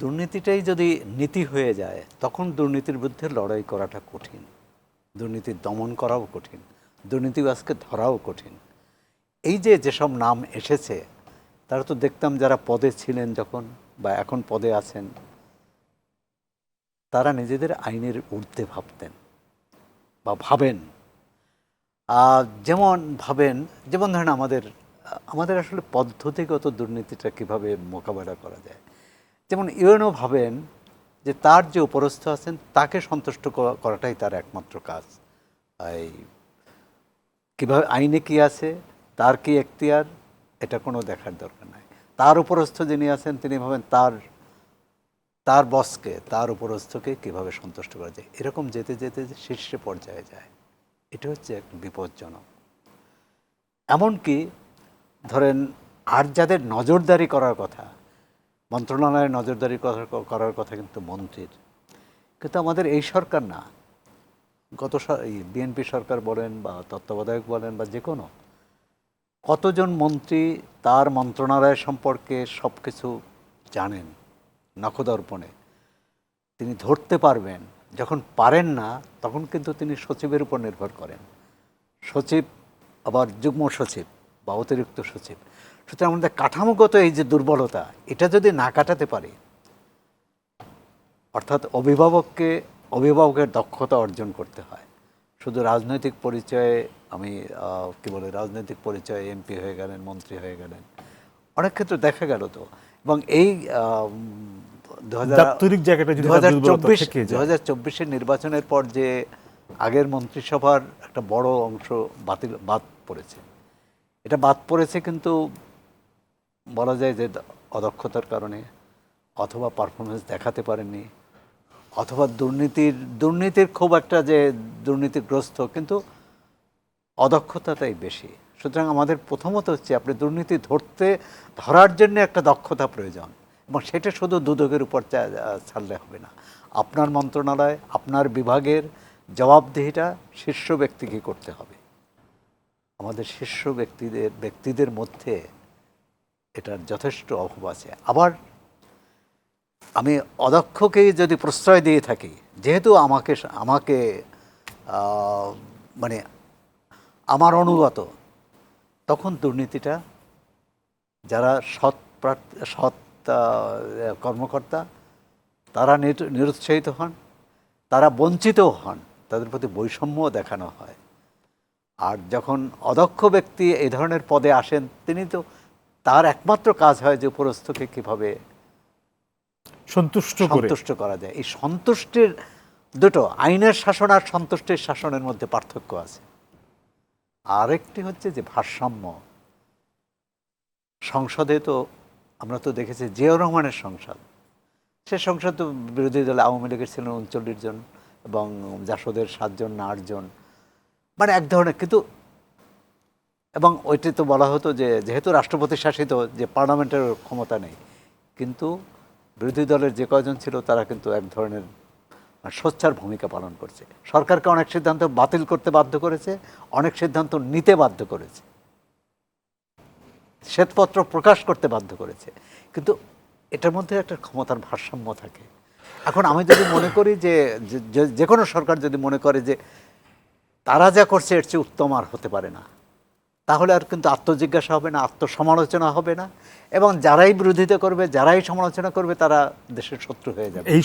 দুর্নীতিটাই যদি নীতি হয়ে যায়, তখন দুর্নীতির বিরুদ্ধে লড়াই করাটা কঠিন। দুর্নীতি দমন করাও কঠিন। দুর্নীতিবাজকে ধরাও কঠিন। এই যে যেসব নাম এসেছে, তারা তো দেখতাম যারা পদে ছিলেন যখন বা এখন পদে আছেন, তারা নিজেদের আইনের ঊর্ধ্বে ভাবতেন বা ভাবেন। যেমন ভাবেন, যেমন ধরেন আমাদের আমাদের আসলে পদ্ধতিগত দুর্নীতিটা কীভাবে মোকাবেলা করা যায়? যেমন ইউএনও ভাবেন যে তার যে উপরস্থ আছেন, তাকে সন্তুষ্ট করাটাই তার একমাত্র কাজ। এই কীভাবে আইনে কি আছে, তার কি এখতিয়ার, এটা কোনো দেখার দরকার নাই। তার উপরস্থ যিনি আছেন, তিনি ভাবেন তার তার বসকে, তার উপরস্থকে কীভাবে সন্তুষ্ট করা যায়। এরকম যেতে যেতে যে শীর্ষে পর্যায়ে যায়। এটা হচ্ছে এক বিপজ্জনক। এমনকি ধরেন আর যাদের নজরদারি করার কথা মন্ত্রণালয়ে নজরদারি করার কথা কিন্তু মন্ত্রীর। কিন্তু আমাদের এই সরকার না। গত বিএনপি সরকার বলেন বা তত্ত্বাবধায়ক বলেন বা যে কোনো, কতজন মন্ত্রী তার মন্ত্রণালয় সম্পর্কে সব কিছু জানেন নখদর্পণে তিনি ধরতে পারবেন, যখন পারেন না, তখন কিন্তু তিনি সচিবের উপর নির্ভর করেন। সচিব, আবার যুগ্ম সচিব বা অতিরিক্ত সচিব। সুতরাং আমাদের কাঠামোগত এই যে দুর্বলতা এটা যদি না কাটাতে পারি অর্থাৎ অভিভাবককে অভিভাবকের দক্ষতা অর্জন করতে হয়। শুধু রাজনৈতিক পরিচয়ে আমি কি বলে রাজনৈতিক পরিচয়ে এমপি হয়ে গেলেন মন্ত্রী হয়ে গেলেন অনেক ক্ষেত্রে দেখা গেল তো। এবং এই দু। হাজার চব্বিশের নির্বাচনের পর যে আগের মন্ত্রিসভার একটা বড় অংশ বাতিল বাদ পড়েছে। এটা বাদ পড়েছে কিন্তু বলা যায় যে অদক্ষতার কারণে অথবা পারফরমেন্স দেখাতে পারেননি, অথবা দুর্নীতির দুর্নীতির খুব একটা যে দুর্নীতিগ্রস্ত, কিন্তু অদক্ষতাটাই বেশি। সুতরাং আমাদের প্রথমত হচ্ছে আপনি দুর্নীতি ধরতে, ধরার জন্য একটা দক্ষতা প্রয়োজন, এবং সেটা শুধু দুদকের উপর ছাড়লে হবে না। আপনার মন্ত্রণালয়, আপনার বিভাগের জবাবদিহিটা শীর্ষ ব্যক্তিকে করতে হবে। আমাদের শীর্ষ ব্যক্তিদের ব্যক্তিদের মধ্যে এটার যথেষ্ট অভাব আছে। আবার আমি অদক্ষকে যদি প্রশ্রয় দিয়ে থাকি, যেহেতু আমাকে আমাকে মানে আমার অনুগত, তখন দুর্নীতিটা যারা সৎ সৎ কর্মকর্তা, তারা নির- নিরুৎসাহিত হন, তারা বঞ্চিতও হন, তাদের প্রতি বৈষম্য দেখানো হয়। আর যখন অদক্ষ ব্যক্তি এই ধরনের পদে আসেন তিনি তো তার একমাত্র কাজ হয় যে উপরস্থকে কীভাবে সন্তুষ্ট সন্তুষ্ট করা যায়। এই সন্তুষ্টির দুটো আইনের শাসন আর সন্তুষ্টির শাসনের মধ্যে পার্থক্য আছে। আরেকটি হচ্ছে যে ভারসাম্য। সংসদে তো আমরা তো দেখেছি জিয়াউর রহমানের সংসদ। সে সংসদ তো বিরোধী দল আওয়ামী লীগের ছিলেন উনচল্লিশ জন এবং জাসদের সাতজন না আটজন। মানে এক ধরনের, কিন্তু এবং ওইটি তো বলা হতো যে, যেহেতু রাষ্ট্রপতি শাসিত, যে পার্লামেন্টের ক্ষমতা নেই, কিন্তু বিরোধী দলের যে কয়জন ছিল, তারা কিন্তু এক ধরনের সোচ্চার ভূমিকা পালন করছে। সরকারকে অনেক সিদ্ধান্ত বাতিল করতে বাধ্য করেছে, অনেক সিদ্ধান্ত নিতে বাধ্য করেছে। শ্বেতপত্র প্রকাশ করতে বাধ্য করেছে। কিন্তু এটার মধ্যে একটা ক্ষমতার ভারসাম্য থাকে। এখন আমি যদি মনে করি যে- যে কোনো সরকার যদি মনে করে যে তারা যা করছে এর চেয়ে উত্তম আর হতে পারে না। তাহলে আর কিন্তু আত্মজিজ্ঞাসা হবে না, আত্মসমালোচনা হবে না এবং যারাই বিরোধিতা করবে, যারাই সমালোচনা করবে, তারা দেশের শত্রু হয়ে যাবে। এই